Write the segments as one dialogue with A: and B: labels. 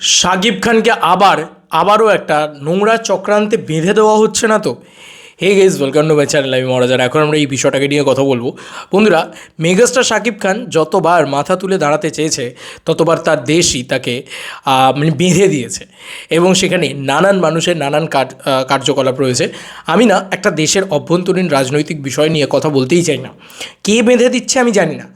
A: শাকিব খানকে আবার, আবারও একটা নোংরা চক্রান্তে বেঁধে দেওয়া হচ্ছে না তো? Hey guys welcome to my channel আমি মহারাজার। এখন আমরা এই বিষয়টাকে নিয়ে কথা বলব। বন্ধুরা, মেগাস্টার শাকিব খান যতবার মাথা তুলে দাঁড়াতে চেয়েছে, ততবার তার দেশই তাকে মানে বেঁধে দিয়েছে। এবং সেখানে নানান মানুষের নানান কার্যকলাপ রয়েছে। আমি না একটা দেশের অভ্যন্তরীণ রাজনৈতিক বিষয় নিয়ে কথা বলতেই চাই না। কে বেঁধে দিচ্ছে আমি জানি না।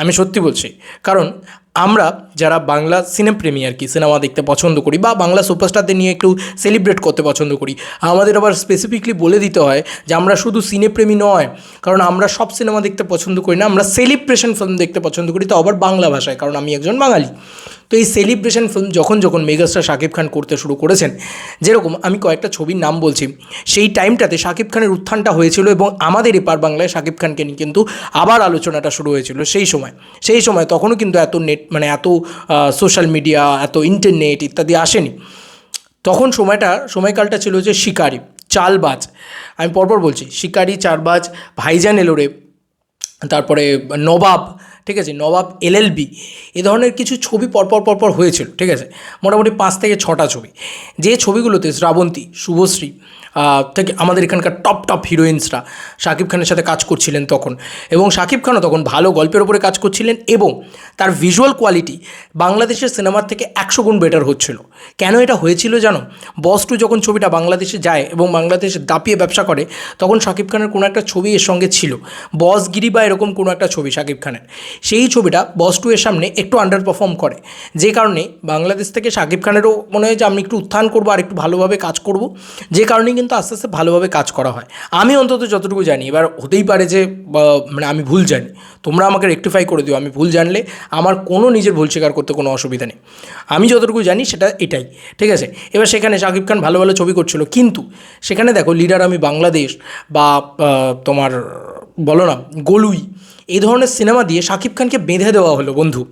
A: আমি সত্যি বলছি, কারণ আমরা যারা বাংলা সিনেপ্রেমী আর কি, সিনেমা দেখতে পছন্দ করি বা বাংলা সুপারস্টারদের নিয়ে একটু সেলিব্রেট করতে পছন্দ করি, আমাদের আবার স্পেসিফিকলি বলে দিতে হয় যে আমরা শুধু সিনেপ্রেমী নয়, কারণ আমরা সব সিনেমা দেখতে পছন্দ করি না, আমরা সেলিব্রেশন ফিল্ম দেখতে পছন্দ করি, তো আবার বাংলা ভাষায়, কারণ আমি একজন বাঙালি। তো এই সেলিব্রেশন ফিল্ম যখন যখন মেগাস্টার শাকিব খান করতে শুরু করেছেন, যেরকম আমি কয়েকটা ছবির নাম বলছি, সেই টাইমটাতে শাকিব খানের উত্থানটা হয়েছিল এবং আমাদের এপার বাংলায় শাকিব খানকে নিয়ে কিন্তু আবার আলোচনাটা শুরু হয়েছিল সেই সময়। সেই সময় তখনও কিন্তু এত নেট মানে এত সোশ্যাল মিডিয়া এত ইন্টারনেট ইত্যাদি আসেনি। তখন সময়টা, সময়কালটা ছিল যে শিকারি, চালবাজ। আমি পরপর বলছি, শিকারি চারবাজ ভাইজান এলোরে তারপরে নবাব ঠিক আছে, নবাব এলএলবি এ ধরনের কিছু ছবি পরপর পরপর হয়েছিল, ঠিক আছে, মোটামুটি পাঁচ থেকে ছটা ছবি। যে ছবিগুলোতে শ্রাবন্তী, শুভশ্রী থেকে আমাদের এখানকার টপ টপ হিরোইন্সরা শাকিব খানের সাথে কাজ করছিলেন তখন এবং শাকিব খানও তখন ভালো গল্পের ওপরে কাজ করছিলেন এবং তার ভিজুয়াল কোয়ালিটি বাংলাদেশের সিনেমার থেকে একশো গুণ বেটার হচ্ছিল। কেন এটা হয়েছিল জানো? বস টু যখন ছবিটা বাংলাদেশে যায় এবং বাংলাদেশে দাপিয়ে ব্যবসা করে, তখন শাকিব খানের কোনো একটা ছবি এর সঙ্গে ছিল। বসগিরি বা এরকম কোনো একটা ছবি শাকিব খানের। সেই ছবিটা বস টু এর সামনে একটু আন্ডার পারফর্ম করে। যে কারণে বাংলাদেশ থেকে শাকিব খানেরও মনে হয় যে আমি একটু উত্থান করব আর একটু ভালোভাবে কাজ করব। যে কারণে কিন্তু আস্তে আস্তে ভালোভাবে কাজ করা হয়। আমি অন্তত যতটুকু জানি, এবার হতেই পারে যে মানে আমি ভুল জানি। তোমরা আমাকে রেকটিফাই করে দিও, আমি ভুল জানলে আমার কোনো নিজের ভুল স্বীকার করতে কোনো অসুবিধা নেই। আমি যতটুকু জানি সেটা এটাই, ঠিক আছে? এবার সেখানে শাকিব খান ভালো ভালো ছবি করছিল। কিন্তু সেখানে দেখো লিডার আমি বাংলাদেশ বা তোমার বলো না, গলুই। এই ধরনের সিনেমা দিয়ে শাকিব খানকে বেঁধে দেওয়া হলো, বন্ধু।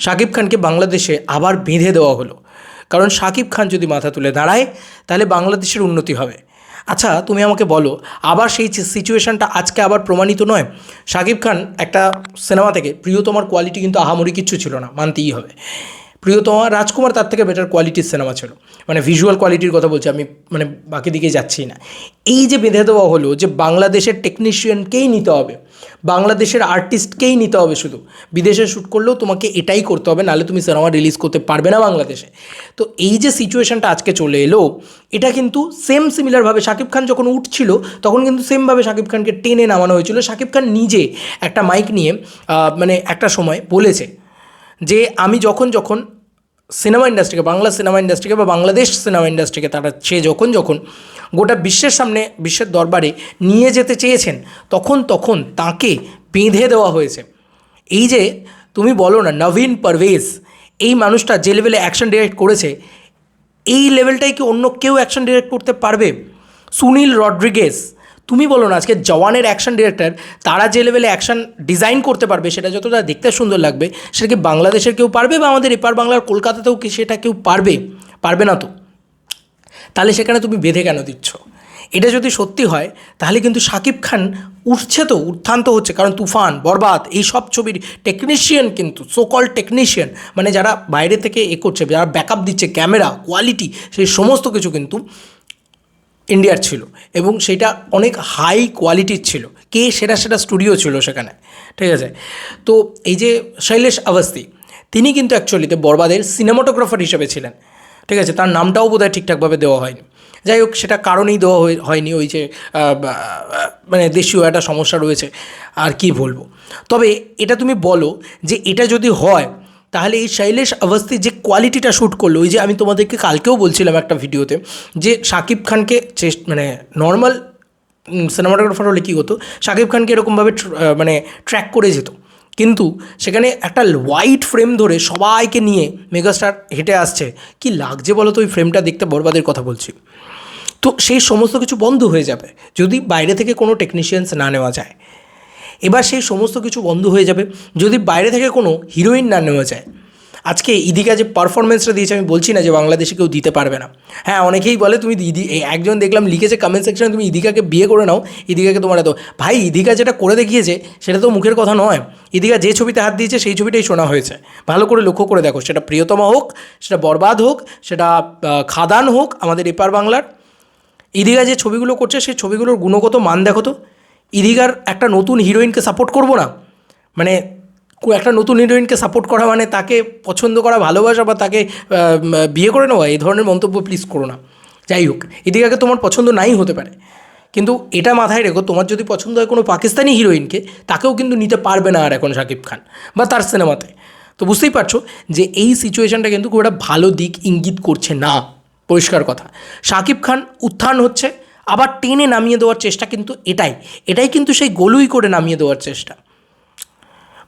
A: শাকিব খানকে বাংলাদেশে আবার বেঁধে দেওয়া হলো। কারণ শাকিব খান যদি মাথা তুলে দাঁড়ায়, তাহলে বাংলাদেশের উন্নতি হবে। আচ্ছা তুমি আমাকে বলো, আবার সেই সিচুয়েশনটা আজকে আবার প্রমাণিত নয়? শাকিব খান একটা সিনেমা থেকে, প্রিয়তমার কোয়ালিটি কিন্তু আহামরি কিচ্ছু ছিল না, মানতেই হবে। প্রিয়তমা রাজকুমার তার থেকে বেটার কোয়ালিটির সিনেমা ছিল। মানে ভিজুয়াল কোয়ালিটির কথা বলছি আমি মানে বাকি দিকে যাচ্ছি না। এই যে বেঁধে দেওয়া হলো যে বাংলাদেশের টেকনিশিয়ানকেই নিতে হবে, বাংলাদেশের আর্টিস্টকেই নিতে হবে শুধু, বিদেশে শ্যুট করলেও তোমাকে এটাই করতে হবে, নাহলে তুমি সিনেমা রিলিজ করতে পারবে না বাংলাদেশে। তো এই যে সিচুয়েশনটা আজকে চলে এলো, এটা কিন্তু সেম সিমিলারভাবে শাকিব খান যখন উঠছিল, তখন কিন্তু সেমভাবে শাকিব খানকে টেনে নামানো হয়েছিল। শাকিব খান নিজে একটা মাইক নিয়ে মানে একটা সময় বলেছে যে আমি যখন যখন সিনেমা ইন্ডাস্ট্রিকে, বাংলা সিনেমা ইন্ডাস্ট্রিকে বা বাংলাদেশ সিনেমা ইন্ডাস্ট্রিকে তারা সে যখন যখন গোটা বিশ্বের সামনে, বিশ্বের দরবারে নিয়ে যেতে চেয়েছেন, তখন তখন তাকে বেঁধে দেওয়া হয়েছে। এই যে তুমি বলো না, নবীন পারভেজ, এই মানুষটা যে লেভেলে অ্যাকশন ডিরেক্ট করেছে, এই লেভেলটাই কি অন্য কেউ অ্যাকশন ডিরেক্ট করতে পারবে? সুনীল রড্রিগেস তুমি বলো না, আজকে জওয়ানের অ্যাকশন ডিরেক্টর তারা যে লেভেলে অ্যাকশন ডিজাইন করতে পারবে সেটা যতটা দেখতে সুন্দর লাগবে, সেটা কি বাংলাদেশের কেউ পারবে বা আমাদের এপার বাংলার কলকাতাতেও কি সেটা কেউ পারবে? পারবে না তো। তাহলে সেখানে তুমি বেঁধে কেন দিচ্ছ? এটা যদি সত্যি হয়, তাহলে কিন্তু শাকিব খান উঠছে তো, উত্থান তো হচ্ছে, কারণ তুফান, বরবাদ, এই সব ছবির টেকনিশিয়ান কিন্তু সোকল টেকনিশিয়ান মানে যারা বাইরে থেকে এ করছে, যারা ব্যাকআপ দিচ্ছে ক্যামেরা কোয়ালিটি সেই সমস্ত কিছু কিন্তু ইন্ডিয়ার ছিল এবং সেটা অনেক হাই কোয়ালিটির ছিল। কে সেরা সেরা স্টুডিও ছিল সেখানে? ঠিক আছে? তো এই যে শৈলেশ আভাস্তি তিনি কিন্তু অ্যাকচুয়ালিতে বরবাদের সিনেমাটোগ্রাফার হিসেবে ছিলেন। ঠিক আছে? তার নামটাও বোধহয় ঠিকঠাকভাবে দেওয়া হয়নি। যাই হোক, সেটা কারণেই দেওয়া হয়ে- হয়নি ওই যে মানে দেশীয় একটা সমস্যা রয়েছে। আর কি বলব? তবে এটা তুমি বলো যে এটা যদি হয় তাহলে এই শৈলেশ অবস্থি যে কোয়ালিটিটা শ্যুট করল, ওই যে আমি তোমাদেরকে কালকেও বলছিলাম একটা ভিডিওতে, যে শাকিব খানকে চেস- মানে নর্মাল সিনেমাটোগ্রাফার হলে কী হতো শাকিব খানকে এরকমভাবে মানে ট্র্যাক করে যেত। কিন্তু সেখানে একটা হোয়াইট ফ্রেম ধরে সবাইকে নিয়ে মেগাস্টার হেঁটে আসছে। কি লাগছে বলো তো ওই ফ্রেমটা দেখতে, বরবাদের কথা বলছি। তো সেই সমস্ত কিছু বন্ধ হয়ে যাবে, যদি বাইরে থেকে কোনো টেকনিশিয়ানস না নেওয়া যায়। এবার সেই সমস্ত কিছু বন্ধ হয়ে যাবে যদি বাইরে থেকে কোনো হিরোইন না নেওয়া যায়। আজকে ইদিকা যে পারফরমেন্সটা দিয়েছে, আমি বলছি না যে বাংলাদেশে কেউ দিতে পারবে না। হ্যাঁ অনেকেই বলে তুমি ইদি একজন দেখলাম লিখেছে কমেন্ট সেকশনে তুমি ইদিকাকে বিয়ে করে নাও, ইদিকাকে তোমার এত ভাই, ইদিকা যেটা করে দেখিয়েছে, সেটা তো মুখের কথা নয়। ইদিকা যে ছবিতে হাত দিয়েছে, সেই ছবিটাই শোনা হয়েছে। ভালো করে লক্ষ্য করে দেখো, সেটা প্রিয়তমা হোক, সেটা বরবাদ হোক, সেটা খাদান হোক, আমাদের এপার বাংলার। ইদিকা যে ছবিগুলো করছে, সেই ছবিগুলোর গুণগত মান দেখো তো। ইদিকার একটা নতুন হিরোইনকে সাপোর্ট করব না? মানে একটা নতুন হিরোইনকে সাপোর্ট করা মানে তাকে পছন্দ করা, ভালোবাসা বা তাকে বিয়ে করে নেওয়া, এই ধরনের মন্তব্য প্লিজ করো না। যাই হোক ইদিকাকে তোমার পছন্দ নাই হতে পারে। কিন্তু এটা মাথায় রেখো, তোমার যদি পছন্দ হয় কোনো পাকিস্তানি হিরোইনকে, তাকেও কিন্তু নিতে পারবে না আর এখন শাকিব খান, বা তার সিনেমাতে। তো বুঝতেই পারছ যে এই সিচুয়েশনটা কিন্তু খুব একটা ভালো দিক ইঙ্গিত করছে না। পরিষ্কার কথা। শাকিব খান উত্থান হচ্ছে আবার টেনে নামিয়ে দেওয়ার চেষ্টা কিন্তু এটাই। এটাই কিন্তু সেই গোলুই করে নামিয়ে দেওয়ার চেষ্টা।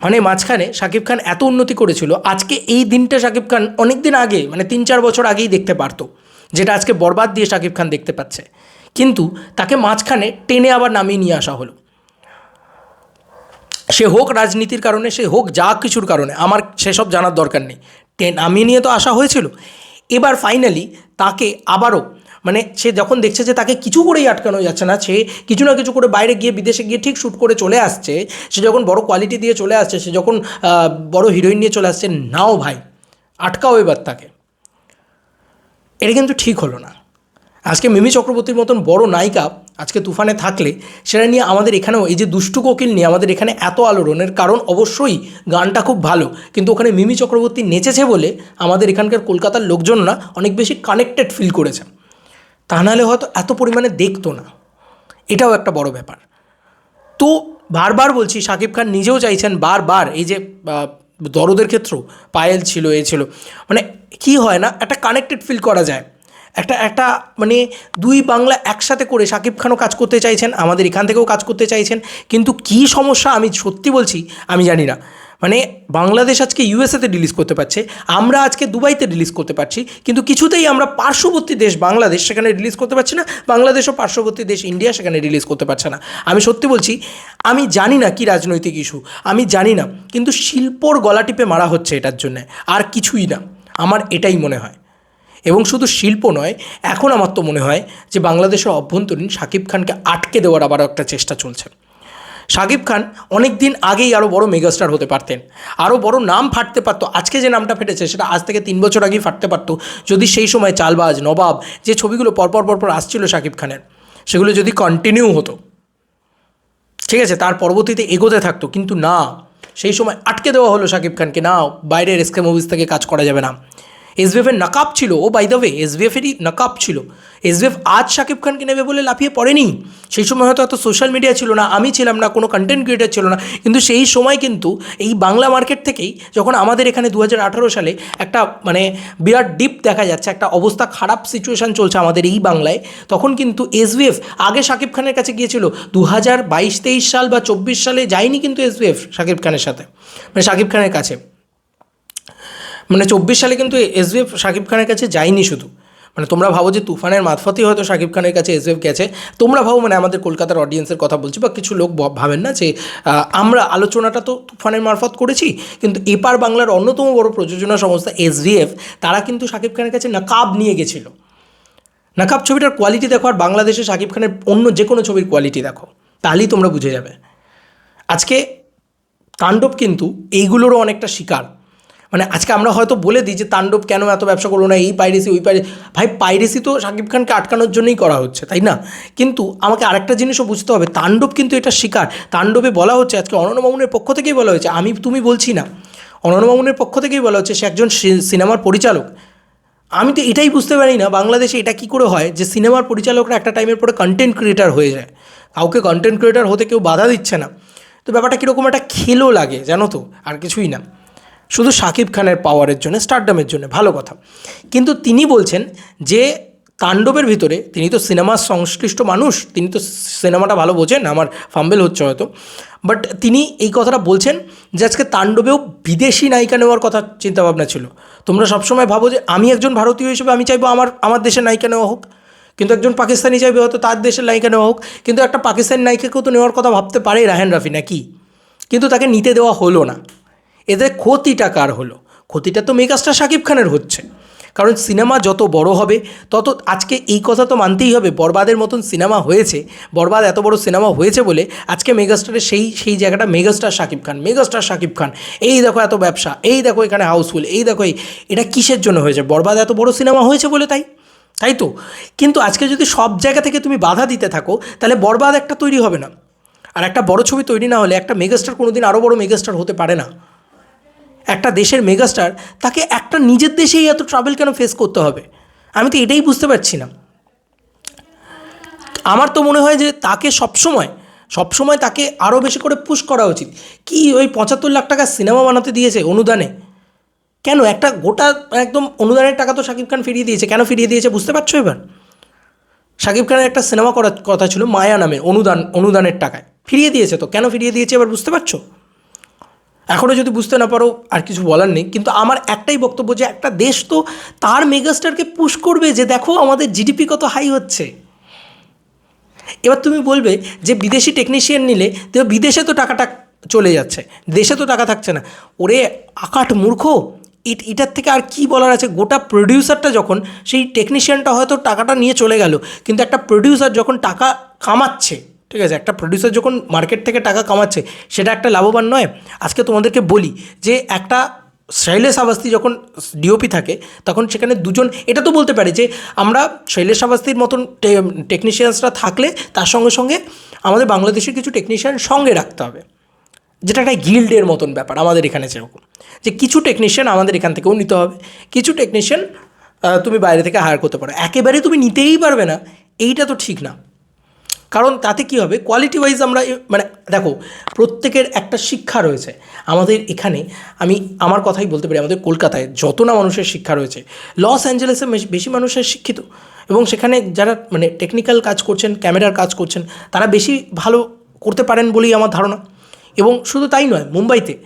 A: মানে মাঝখানে শাকিব খান এত উন্নতি করেছিল, আজকে এই দিনটা শাকিব খান অনেক দিন আগে মানে তিন চার বছর আগেই দেখতে পারতো, যেটা আজকে বরবাদ দিয়ে শাকিব খান দেখতে পাচ্ছে। কিন্তু তাকে মাঝখানে টেনে আবার নামিয়ে নিয়ে আসা হলো। সে হোক রাজনীতির কারণে, সে হোক যা কিছুর কারণে, আমার সেসব জানার দরকার নেই। টেন নামিয়ে নিয়ে তো আসা হয়েছিল। এবার ফাইনালি তাকে আবারও মানে সে যখন দেখছে যে তাকে কিছু করেই আটকানো যাচ্ছে না, সে কিছু না কিছু করে বাইরে গিয়ে বিদেশে গিয়ে ঠিক শ্যুট করে চলে আসছে, সে যখন বড় কোয়ালিটি দিয়ে চলে আসছে, সে যখন বড় হিরোইন নিয়ে চলে আসছে, নাও ভাই, আটকাও এবার তাকে। এটা কিন্তু ঠিক হলো না। আজকে মিমি চক্রবর্তীর মতন বড় নায়িকা আজকে তুফানে থাকলে, সেটা নিয়ে আমাদের এখানেও এই যে দুষ্টু কোকিল নিয়ে আমাদের এখানে এত আলোড়নের কারণ অবশ্যই গানটা খুব ভালো, কিন্তু ওখানে মিমি চক্রবর্তী নেচেছে বলে আমাদের এখানকার কলকাতার লোকজনরা অনেক বেশি কানেক্টেড ফিল করেছে। তা নাহলে হয়তো এত পরিমাণে দেখতো না। এটাও একটা বড় ব্যাপার। তো বারবার বলছি শাকিব খান নিজেও চাইছেন বারবার এই যে দরদের ক্ষেত্রেও পায়েল ছিল, এ ছিল। মানে কি হয় না, একটা কানেক্টেড ফিল করা যায়। একটা একটা মানে দুই বাংলা একসাথে করে শাকিব খানও কাজ করতে চাইছেন, আমাদের এখান থেকেও কাজ করতে চাইছেন। কিন্তু কি সমস্যা আমি সত্যি বলছি, আমি জানি না। মানে বাংলাদেশ আজকে ইউএসএতে রিলিজ করতে পারছে, আমরা আজকে দুবাইতে রিলিজ করতে পারছি, কিন্তু কিছুতেই আমরা পার্শ্ববর্তী দেশ বাংলাদেশ সেখানে রিলিজ করতে পারছি না বাংলাদেশও পার্শ্ববর্তী দেশ ইন্ডিয়া সেখানে রিলিজ করতে পারছে না। আমি সত্যি বলছি, আমি জানি না কি রাজনৈতিক ইস্যু আমি জানি না, কিন্তু শিল্পর গলা টিপে মারা হচ্ছে এটার জন্যে, আর কিছুই না, আমার এটাই মনে হয়। এবং শুধু শিল্প নয়, এখন আমার তো মনে হয় যে বাংলাদেশের অভ্যন্তরীণ শাকিব খানকে আটকে দেওয়ার আবার একটা চেষ্টা চলছে। শাকিব খান অনেক দিন আগেই আরও বড় মেগাস্টার হতে পারতেন। আরও বড় নাম ফাটতে পারতো। আজকে যে নামটা ফেটেছে, সেটা আজ থেকে তিন বছর আগেই ফাটতে পারতো। যদি সেই সময় চালবাজ, নবাব যে ছবিগুলো পরপর পরপর আসছিল শাকিব খানের, সেগুলো যদি কন্টিনিউ হতো, ঠিক আছে, তার পরবর্তীতে এগোতে থাকতো। কিন্তু না, সেই সময় আটকে দেওয়া হলো শাকিব খানকে, না, বাইরের এসকে মুভিজ থেকে কাজ করা যাবে না। এসবিএফের নাকাব ছিল, ও বাই দ্য ওয়ে এসবিএফেরই নাকাব ছিল। এসবিএফ আজ শাকিব খানকে নেবে বলে লাফিয়ে পড়েনি। সেই সময় হয়তো এত সোশ্যাল মিডিয়া ছিল না, আমি ছিলাম না, কোনো কন্টেন্ট ক্রিয়েটার ছিল না। কিন্তু সেই সময় কিন্তু এই বাংলা মার্কেট থেকেই যখন আমাদের এখানে দু হাজার আঠেরো সালে একটা মানে বিরাট ডিপ দেখা যাচ্ছে, একটা অবস্থা খারাপ সিচুয়েশান চলছে আমাদের এই বাংলায়, তখন কিন্তু এসবিএফ আগে শাকিব খানের কাছে গিয়েছিল। দু হাজার বাইশ তেইশ সাল বা চব্বিশ সালে যায়নি কিন্তু এসবিএফ শাকিব খানের সাথে মানে শাকিব খানের কাছে। মানে চব্বিশ সালে কিন্তু এসবিএফ শাকিব খানের কাছে যায়নি শুধু। মানে তোমরা ভাবো যে তুফানের মারফতই হয়তো শাকিব খানের কাছে এসবিএফ গেছে। তোমরা ভাবো মানে আমাদের কলকাতার অডিয়েন্সের কথা বলছি বা কিছু লোক ভাব- ভাবেন না যে আমরা আলোচনাটা তো তুফানের মারফত করেছি। কিন্তু এপার বাংলার অন্যতম বড় প্রযোজনা সংস্থা এসভিএফ তারা কিন্তু শাকিব খানের কাছে নাকাব নিয়ে গেছিল। নাকাব ছবিটার কোয়ালিটি দেখো আর বাংলাদেশে শাকিব খানের অন্য যে কোনো ছবির কোয়ালিটি দেখো। তাহলেই তোমরা বুঝে যাবে। আজকে তাণ্ডব কিন্তু এইগুলোরও অনেকটা শিকার। মানে আজকে আমরা হয়তো বলে দিই যে তাণ্ডব কেন এত ব্যবসা করল না, এই পাইরেসি, ওই পাইরেসি। ভাই, পাইরেসি তো শাকিব খানকে আটকানোর জন্যই করা হচ্ছে, তাই না? কিন্তু আমাকে আরেকটা জিনিসও বুঝতে হবে, তাণ্ডব কিন্তু এটা শিকার। তাণ্ডবে বলা হচ্ছে, আজকে অনন্য পক্ষ থেকেই বলা হয়েছে, আমি, তুমি বলছি না। অনন্য পক্ষ থেকেই বলা হচ্ছে, সে একজন সিনেমার পরিচালক। আমি তো এটাই বুঝতে পারি না, বাংলাদেশে এটা কি করে হয় যে সিনেমার পরিচালকরা একটা টাইমের পরে কন্টেন্ট ক্রিয়েটার হয়ে যায়। কাউকে কন্টেন্ট ক্রিয়েটার হতে কেউ বাধা দিচ্ছে না। তো ব্যাপারটা কীরকম একটা খেলো লাগে, জানো তো? আর কিছুই না। শুধু শাকিব খানের পাওয়ারের জন্য স্টারডামের জন্য, ভালো কথা। কিন্তু তিনি বলছেন যে, তাণ্ডবের ভিতরে তিনি তো সিনেমার সংশ্লিষ্ট মানুষ, তিনি তো সিনেমাটা ভালো বোঝেন, আমার ফাম্বেল হচ্ছে হয়তো। বাট তিনি এই কথাটা বলছেন যে, আজকে তাণ্ডবেও বিদেশি নায়িকা নেওয়ার কথা চিন্তাভাবনা ছিল। তোমরা সবসময় ভাবো যে, আমি একজন ভারতীয় হিসেবে আমি চাইব আমার আমার দেশের নায়িকা নেওয়া হোক। কিন্তু একজন পাকিস্তানি চাইবে হয়তো তার দেশের নায়িকা নেওয়া হোক। কিন্তু একটা পাকিস্তানি নায়িকাকেও তো নেওয়ার কথা ভাবতে পারে রাহেন রাফি, নাকি? কিন্তু তাকে নিতে দেওয়া হলো না। এদের ক্ষতিটা কার হলো? ক্ষতিটা তো মেগাস্টার শাকিব খানের হচ্ছে। কারণ সিনেমা যত বড় হবে, তত আজকে এই কথা তো মানতেই হবে, বরবাদের মতন সিনেমা হয়েছে, বরবাদ এত বড় সিনেমা হয়েছে বলে আজকে মেগাস্টারের সেই সেই জায়গাটা মেগাস্টার শাকিব খান, মেগাস্টার শাকিব খান। এই দেখো এত ব্যবসা, এই দেখো এখানে হাউসফুল, এই দেখো এটা কিসের জন্য হয়েছে? বরবাদ এত বড় সিনেমা হয়েছে বলে তাই? তাই তো? কিন্তু আজকে যদি সব জায়গা থেকে তুমি বাধা দিতে থাকো, তাহলে বরবাদ একটা তৈরি হবে না। আর একটা বড় ছবি তৈরি না হলে একটা মেগাস্টার কোনোদিন আরও বড় মেগাস্টার হতে পারে না। একটা দেশের মেগাস্টার, তাকে একটা নিজের দেশেই এত ট্রাভেল কেন ফেস করতে হবে? আমি তো এটাই বুঝতে পারছি না। আমার তো মনে হয় যে তাকে সবসময় সবসময় তাকে আরও বেশি করে পুশ করা উচিত। কি ওই পঁচাত্তর লাখ টাকা সিনেমা বানাতে দিয়েছে অনুদানে? কেন? একটা গোটা একদম অনুদানের টাকা তো শাকিব খান ফিরিয়ে দিয়েছে। কেন ফিরিয়ে দিয়েছে বুঝতে পারছ এবার? শাকিব খানের একটা সিনেমা করার কথা ছিল মায়া নামের অনুদান, অনুদানের টাকায়। ফিরিয়ে দিয়েছে তো। কেন ফিরিয়ে দিয়েছে এবার বুঝতে পারছ? এখনও যদি বুঝতে না পারো, আর কিছু বলার নেই, কিন্তু আমার একটাই বক্তব্য যে একটা দেশ তো তার মেগাস্টারকে পুশ করবে যে দেখো আমাদের জিডিপি কত হাই হচ্ছে। এবার তুমি বলবে যে বিদেশি টেকনিশিয়ান নিলে, তো বিদেশে তো টাকাটা চলে যাচ্ছে, দেশে তো টাকা থাকছে না। ওরে আকাট মূর্খ ইট এটার থেকে আর কি বলার আছে? গোটা প্রডিউসারটা যখন, সেই টেকনিশিয়ানটা হয়তো টাকাটা নিয়ে চলে গেল, কিন্তু একটা প্রডিউসার যখন টাকা কামাচ্ছে ঠিক আছে, একটা প্রডিউসার যখন মার্কেট থেকে টাকা কামাচ্ছে, সেটা একটা লাভবান নয়। আজকে তোমাদেরকে বলি যে, একটা শৈলেশ আবাস্তি যখন ডিওপি থাকে, তখন সেখানে দুজন, এটা তো বলতে পারে যে, আমরা শৈলেশ আবাস্তির মতন টেকনিশিয়ানসরা থাকলে, তার সঙ্গে সঙ্গে আমাদের বাংলাদেশের কিছু টেকনিশিয়ান সঙ্গে রাখতে হবে। যেটা একটা গিল্ডের মতন ব্যাপার, আমাদের এখানে যেরকম যে, কিছু টেকনিশিয়ান আমাদের এখান থেকেও নিতে হবে। কিছু টেকনিশিয়ান তুমি বাইরে থেকে হায়ার করতে পারো। একেবারে তুমি নিতেই পারবে না, এইটা তো ঠিক না। কারণ তাতে কি হবে? কোয়ালিটি ওয়াইজ আমরা মানে দেখো, প্রত্যেকের একটা শিক্ষা রয়েছে। আমাদের এখানে আমি আমার কথাই বলতে পারি, আমাদের কলকাতায় যত না মানুষের শিক্ষা রয়েছে লস অ্যাঞ্জেলেসে বেশি মানুষের শিক্ষিত। এবং সেখানে যারা মানে টেকনিক্যাল কাজ করছেন ক্যামেরার কাজ করছেন, তারা বেশি ভালো করতে পারেন বলেই আমার ধারণা। এবং শুধু তাই নয়, মুম্বাইতে।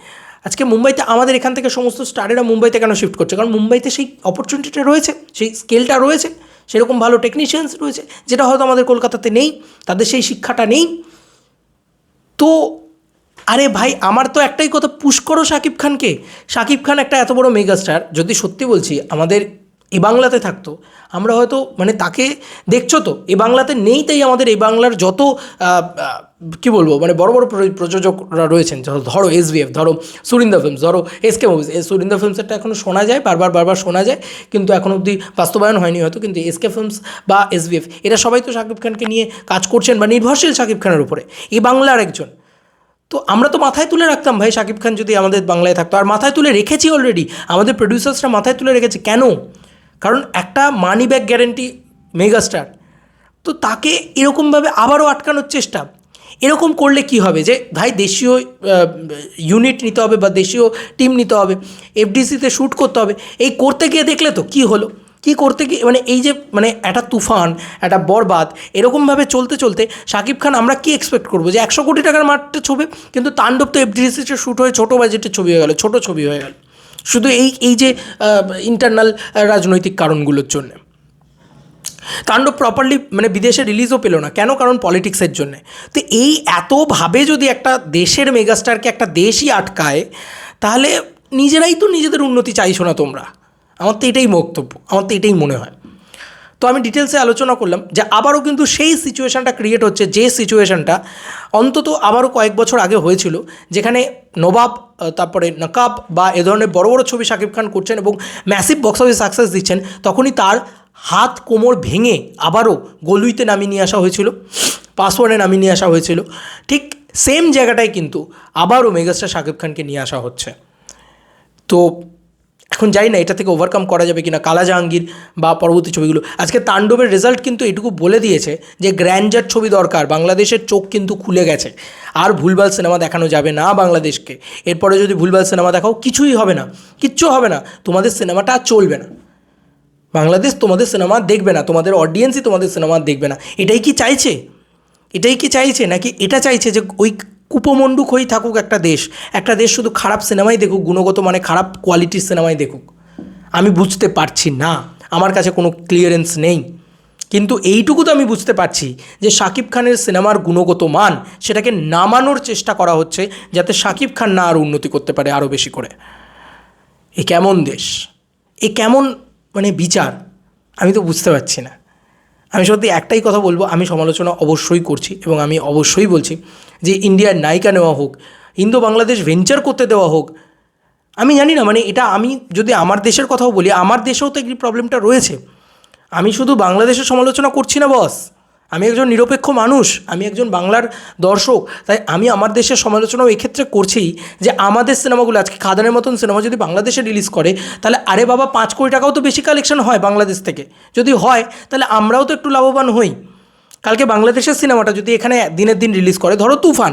A: আজকে মুম্বাইতে আমাদের এখান থেকে সমস্ত স্টারেরা মুম্বাইতে কেন শিফট করছে? কারণ মুম্বাইতে সেই অপরচুনিটিটা রয়েছে, সেই স্কেলটা রয়েছে। সেরকম ভালো টেকনিশিয়ানস রয়েছে, যেটা হয়তো আমাদের কলকাতাতে নেই, তাদের সেই শিক্ষাটা নেই। তো, আরে ভাই, আমার তো একটাই কথা পুশ করো শাকিব খানকে। শাকিব খান একটা এত বড় মেগাস্টার যদি সত্যি বলছি, আমাদের এ বাংলাতে থাকতো। আমরা হয়তো মানে তাকে দেখছ তো, এ বাংলাতে নেই তাই আমাদের এই বাংলার যত কি বলব মানে বড় বড় প্রযোজ- প্রযোজকরা রয়েছেন, ধরো- ধরো এসবিএফ ধরো সুরিন্দা ফিল্মস ধরো এসকে মুভিজ এই সুরিন্দা ফিল্মসেরটা এখনও শোনা যায়, বারবার বারবার শোনা যায়, কিন্তু এখন অবধি বাস্তবায়ন হয়নি হয়তো, কিন্তু এসকে ফিল্মস বা এসবিএফ এরা সবাই তো শাকিব খানকে নিয়ে কাজ করছেন বা নির্ভরশীল শাকিব খানের উপরে এই বাংলার একজন। তো আমরা তো মাথায় তুলে রাখতাম, ভাই, শাকিব খান যদি আমাদের বাংলায় থাকতো, আর মাথায় তুলে রেখেছি অলরেডি আমাদের প্রডিউসার্সরা মাথায় তুলে রেখেছে, কেন? কারণ একটা মানি ব্যাক গ্যারেন্টি মেগাস্টার তো তাকে এরকমভাবে আবারও আটকানোর চেষ্টা। এরকম করলে কি হবে যে, ভাই দেশীয় ইউনিট নিতে হবে বা দেশীয় টিম নিতে হবে এফডিসিতে শ্যুট করতে হবে, এই করতে গিয়ে দেখলে তো কি হলো? কি করতে গিয়ে মানে এই যে মানে একটা তুফান, একটা বরবাদ, এরকমভাবে চলতে চলতে শাকিব খান আমরা কি এক্সপেক্ট করব? যে একশো কোটি টাকার মাঠটা ছবি, কিন্তু তাণ্ডব তো এফডিসিতে শ্যুট হয়ে ছোটো বাজেটের ছবি হয়ে গেল, ছোটো ছবি হয়ে গেল। শুধু এই এই যে ইন্টারনাল রাজনৈতিক কারণগুলোর জন্য। তাণ্ডব প্রপারলি মানে বিদেশে রিলিজও পেল না। কেন? কারণ পলিটিক্সের জন্যে। তো এই এতভাবে যদি একটা দেশের মেগাস্টারকে একটা দেশই আটকায়, তাহলে নিজেরাই তো নিজেদের উন্নতি চাইছো না তোমরা। আমার তো এটাই বক্তব্য। আমার তো এটাই মনে হয়। তো আমি ডিটেলসে আলোচনা করলাম যে আবারও কিন্তু সেই সিচুয়েশানটা ক্রিয়েট হচ্ছে, যে সিচুয়েশানটা অন্তত আবারও কয়েক বছর আগে হয়েছিল, যেখানে নবাব তারপরে নকাব বা এ ধরনের বড় বড় ছবি শাকিব খান করছেন এবং ম্যাসিভ বক্স অফিস সাকসেস দিচ্ছেন, তখনই তার হাত কোমর ভেঙে আবারও গলুইতে নামিয়ে নিয়ে আসা হয়েছিল, পাসওয়ার্ডে নামিয়ে নিয়ে আসা হয়েছিল। ঠিক সেম জায়গাটায় কিন্তু আবারও মেগাস্টার শাকিব খানকে নিয়ে আসা হচ্ছে। তো এখন জানি না এটা থেকে ওভারকাম করা যাবে কিনা কালা জাহাঙ্গীর বা পরবর্তী ছবিগুলো। আজকে তাণ্ডবের রেজাল্ট কিন্তু এটুকু বলে দিয়েছে যে গ্র্যান্ডার ছবি দরকার, বাংলাদেশের চোখ কিন্তু খুলে গেছে। আর ভুলভাল সিনেমা দেখানো যাবে না বাংলাদেশকে। এরপরে যদি ভুলভাল সিনেমা দেখাও, কিছুই হবে না, কিচ্ছু হবে না, তোমাদের সিনেমাটা চলবে না। বাংলাদেশ তোমাদের সিনেমা দেখবে না, তোমাদের অডিয়েন্সই তোমাদের সিনেমা দেখবে না। এটাই কি চাইছে? এটাই কি চাইছে? নাকি এটা চাইছে যে ওই কুপমণ্ডুক হয়েই থাকুক একটা দেশ একটা দেশ শুধু খারাপ সিনেমাই দেখুক, গুণগত মানে খারাপ কোয়ালিটির সিনেমাই দেখুক, আমি বুঝতে পারছি না, আমার কাছে কোনো ক্লিয়ারেন্স নেই। কিন্তু এইটুকু তো আমি বুঝতে পারছি যে শাকিব খানের সিনেমার গুণগত মান, সেটাকে নামানোর চেষ্টা করা হচ্ছে যাতে শাকিব খান না আরও উন্নতি করতে পারে আরও বেশি করে। এ কেমন দেশ? এ কেমন মানে বিচার? আমি তো বুঝতে পারছি না। আমি সত্যি একটাই কথা বলব, আমি সমালোচনা অবশ্যই করছি এবং আমি অবশ্যই বলছি যে ইন্ডিয়ার নায়িকা নেওয়া হোক ইন্দো বাংলাদেশ ভেঞ্চার করতে দেওয়া হোক, আমি জানি না মানে এটা আমি যদি আমার দেশের কথাও বলি, আমার দেশেও তো এই প্রবলেমটা রয়েছে। আমি শুধু বাংলাদেশের সমালোচনা করছি না বস আমি একজন নিরপেক্ষ মানুষ, আমি একজন বাংলার দর্শক, তাই আমি আমার দেশের সমালোচনাও এক্ষেত্রে করছি যে আমাদের সিনেমাগুলো, আজকে খাদানের মতন সিনেমা যদি বাংলাদেশে রিলিজ করে, তাহলে আরে বাবা, পাঁচ কোটি টাকাও তো বেশি কালেকশন হয় বাংলাদেশ থেকে। যদি হয়, তাহলে আমরাও তো একটু লাভবান হই। কালকে বাংলাদেশের সিনেমাটা যদি এখানে দিনের দিন রিলিজ করে, ধরো তুফান,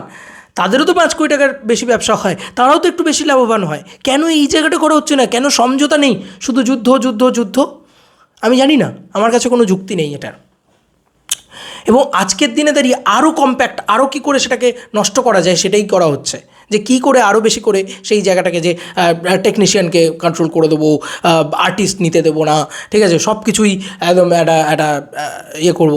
A: তাদেরও তো পাঁচ কোটি টাকার বেশি ব্যবসা হয়, তারাও তো একটু বেশি লাভবান হয়। কেন এই জায়গাটা করা হচ্ছে না? কেন সমঝোতা নেই? শুধু যুদ্ধ যুদ্ধ যুদ্ধ? আমি জানি না, আমার কাছে কোনো যুক্তি নেই এটার। এবং আজকের দিনে দাঁড়িয়ে আরও কম্প্যাক্ট আরও কী করে সেটাকে নষ্ট করা যায় সেটাই করা হচ্ছে। যে কী করে আরও বেশি করে সেই জায়গাটাকে যে টেকনিশিয়ানকে কন্ট্রোল করে দেবো আর্টিস্ট নিতে দেবো না, ঠিক আছে? সব কিছুই একদম একটা একটা ইয়ে করব।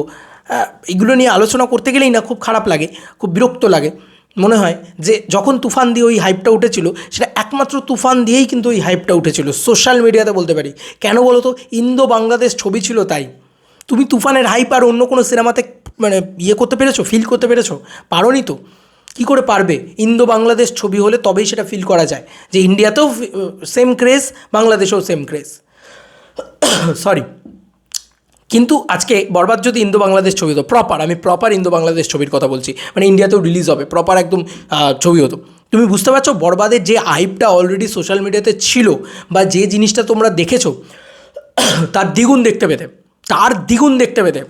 A: এগুলো নিয়ে আলোচনা করতে গেলেই না খুব খারাপ লাগে, খুব বিরক্ত লাগে। মনে হয় যে যখন তুফান দিয়ে ওই হাইপটা উঠেছিল, সেটা একমাত্র তুফান দিয়েই কিন্তু ওই হাইপটা উঠেছিল। সোশ্যাল মিডিয়াতে বলতে পারি। কেন বলো তো? ইন্দো বাংলাদেশ ছবি ছিল তাই। তুমি তুফানের হাইপ আর অন্য কোনো সিনেমাতে মানে ইয়ে করতে পেরেছ? ফিল করতে পেরেছ? পারোনি তো। কী করে পারবে? ইন্দো বাংলাদেশ ছবি হলে তবেই সেটা ফিল করা যায়। যে ইন্ডিয়াতেও সেম ক্রেজ বাংলাদেশেও সেম ক্রেজ সরি কিন্তু আজকে বরবাদ যদি ইন্দো বাংলাদেশ ছবি হতো প্রপার আমি প্রপার ইন্দো বাংলাদেশ ছবির কথা বলছি। মানে ইন্ডিয়াতেও রিলিজ হবে প্রপার একদম ছবি হতো। তুমি বুঝতে পারছ বরবাদের যে হাইপটা অলরেডি সোশ্যাল মিডিয়াতে ছিল বা যে জিনিসটা তোমরা দেখেছ, তার দ্বিগুণ দেখতে পেতে, তার দ্বিগুণ দেখতে পেতে,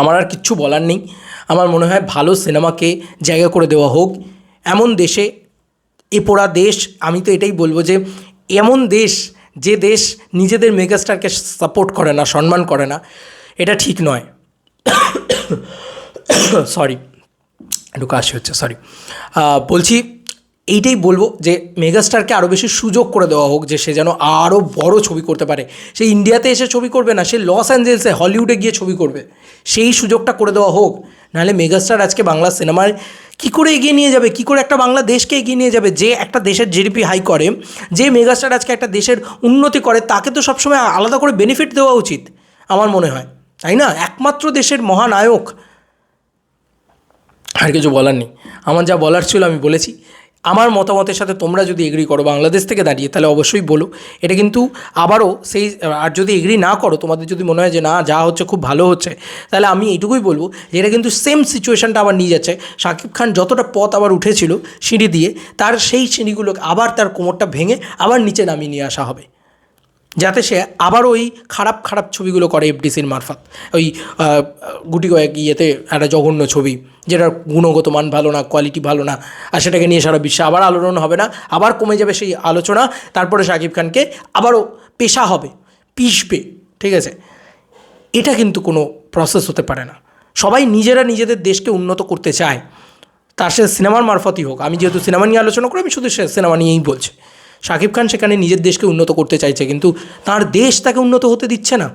A: আমার আর কিচ্ছু বলার নেই। আমার মনে হয় ভালো সিনেমাকে জায়গা করে দেওয়া হোক। এমন দেশে, এ পোড়া দেশ, আমি তো এটাই বলব যে, এমন দেশ যে দেশ নিজেদের মেগাস্টারকে সাপোর্ট করে না, সম্মান করে না, এটা ঠিক নয়। সরি একটু কাশি হচ্ছে, সরি। বলছি এইটাই বলব যে মেগাস্টারকে আরও বেশি সুযোগ করে দেওয়া হোক যে সে যেন আরও বড় ছবি করতে পারে। সে ইন্ডিয়াতে এসে ছবি করবে না, সে লস অ্যাঞ্জেলসে, হলিউডে গিয়ে ছবি করবে। সেই সুযোগটা করে দেওয়া হোক। নাহলে মেগাস্টার আজকে বাংলা সিনেমার কী করে এগিয়ে নিয়ে যাবে? কী করে একটা বাংলা দেশকে এগিয়ে নিয়ে যাবে? যে একটা দেশের জিডিপি হাই করে, যে মেগাস্টার আজকে একটা দেশের উন্নতি করে, তাকে তো সবসময় আলাদা করে বেনিফিট দেওয়া উচিত, আমার মনে হয়। তাই না? একমাত্র দেশের মহানায়ক। আর কিছু বলার নেই। আমার যা বলার ছিল আমি বলেছি। আমার মতামতের সাথে তোমরা যদি এগ্রি করো, বাংলাদেশ থেকে দাঁড়িয়ে, তাহলে অবশ্যই বলো। এটা কিন্তু আবারও সেই, আর যদি এগ্রি না করো, তোমাদের যদি মনে হয় যে না, যা হচ্ছে খুব ভালো হচ্ছে, তাহলে আমি এইটুকুই বলব যে এটা কিন্তু সেম সিচুয়েশানটা আবার নিয়ে যাচ্ছে। শাকিব খান যতটা পথ আবার উঠেছিল সিঁড়ি দিয়ে, তার সেই সিঁড়িগুলোকে আবার তার কোমরটা ভেঙে আবার নিচে নামিয়ে নিয়ে আসা হবে। যাতে সে আবার ওই খারাপ খারাপ ছবিগুলো করে এফডিসির মারফত। ওই গুটি কয়েক ইয়েতে একটা জঘন্য ছবি, যেটার গুণগত মান ভালো না কোয়ালিটি ভালো না, আর সেটাকে নিয়ে সারা বিশ্বে আবার আলোড়ন হবে না, আবার কমে যাবে সেই আলোচনা, তারপরে শাকিব খানকে আবারও পেশা হবে, পিষবে, ঠিক আছে? এটা কিন্তু কোনো প্রসেস হতে পারে না। সবাই নিজেরা নিজেদের দেশকে উন্নত করতে চায়, তার সে সিনেমার মারফতই হোক। আমি যেহেতু সিনেমা নিয়ে আলোচনা করি, আমি শুধু সে সিনেমা নিয়েই বলছি। শাকিব খান সেখানে নিজের দেশকে উন্নত করতে চাইছে, কিন্তু তার দেশ তাকে উন্নত হতে দিচ্ছে না।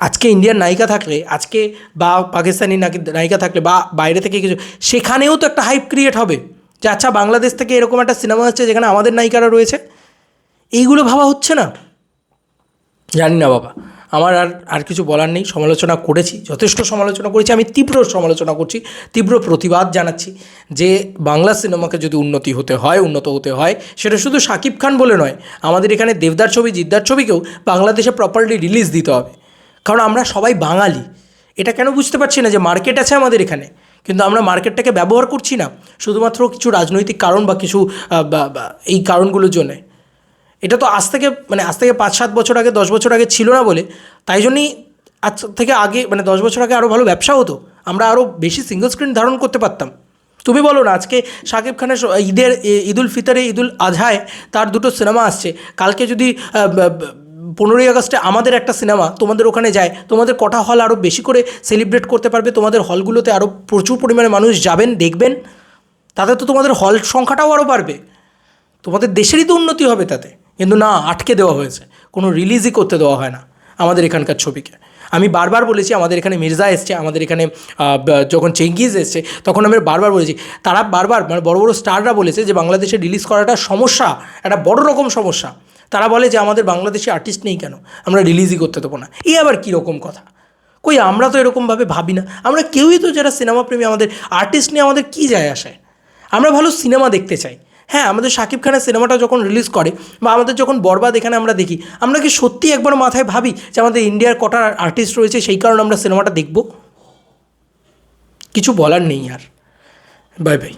A: আজকে ইন্ডিয়ার নায়িকা থাকলে, আজকে বা পাকিস্তানি নাকি- নায়িকা থাকলে বা বাইরে থেকে কিছু, সেখানেও তো একটা হাইপ ক্রিয়েট হবে যে আচ্ছা বাংলাদেশ থেকে এরকম একটা সিনেমা হচ্ছে যেখানে আমাদের নায়িকারা রয়েছে। এইগুলো ভাবা হচ্ছে না। জানি না বাবা। আমার আর আর কিছু বলার নেই, সমালোচনা করেছি, যথেষ্ট সমালোচনা করেছি, আমি তীব্র সমালোচনা করছি, তীব্র প্রতিবাদ জানাচ্ছি যে বাংলা সিনেমাকে যদি উন্নতি হতে হয়, উন্নত হতে হয়, সেটা শুধু শাকিব খান বলে নয়, আমাদের এখানে দেবদার ছবি, জিদ্দার ছবিকেও বাংলাদেশে প্রপারলি রিলিজ দিতে হবে। কারণ আমরা সবাই বাঙালি। এটা কেন বুঝতে পারছি না যে মার্কেট আছে আমাদের এখানে? কিন্তু আমরা মার্কেটটাকে ব্যবহার করছি না, শুধুমাত্র কিছু রাজনৈতিক কারণ বা কিছু এই কারণগুলোর জন্যে। এটা তো আজ থেকে মানে আজ থেকে পাঁচ সাত বছর আগে, দশ বছর আগে ছিল না বলে। তাই জন্যই আজ থেকে আগে মানে দশ বছর আগে আরও ভালো ব্যবসা হতো। আমরা আরও বেশি সিঙ্গল স্ক্রিন ধারণ করতে পারতাম। তুমি বলো না, আজকে শাকিব খানের ঈদের ঈদুল ফিতরে ঈদুল আজহায় তার দুটো সিনেমা আসছে। কালকে যদি পনেরোই আগস্টে আমাদের একটা সিনেমা তোমাদের ওখানে যায়, তোমাদের কটা হল আরও বেশি করে সেলিব্রেট করতে পারবে, তোমাদের হলগুলোতে আরও প্রচুর পরিমাণে মানুষ যাবেন, দেখবেন। তাতে তো তোমাদের হল সংখ্যাটাও আরও বাড়বে। তোমাদের দেশেরই তো উন্নতি হবে তাতে। কিন্তু না, আটকে দেওয়া হয়েছে। কোনো রিলিজই করতে দেওয়া হয় না আমাদের এখানকার ছবিকে। আমি বারবার বলেছি, আমাদের এখানে মির্জা এসছে, আমাদের এখানে যখন চেঙ্গিজ এসছে, তখন আমি বারবার বলেছি, তারা বারবার মানে বড় বড় স্টাররা বলেছে যে বাংলাদেশে রিলিজ করাটা সমস্যা, একটা বড় রকম সমস্যা। তারা বলে যে আমাদের বাংলাদেশে আর্টিস্ট নেই কেন? আমরা রিলিজই করতে দেবো না। এই আবার কীরকম কথা? কই, আমরা তো এরকমভাবে ভাবি না। আমরা কেউই তো যারা সিনেমা প্রেমী আমাদের আর্টিস্ট নিয়ে আমাদের কী যায় আসে আমরা ভালো সিনেমা দেখতে চাই। হ্যাঁ আমাদের শাকিব খানের সিনেমাটা যখন রিলিজ করে বা আমাদের যখন বরবাদ এখানে আমরা দেখি, আমরা কি সত্যি একবার মাথায় ভাবি যে আমাদের ইন্ডিয়ার কটা আর্টিস্ট রয়েছে সেই কারণে আমরা সিনেমাটা দেখব? কিছু বলার নেই আর। Bye bye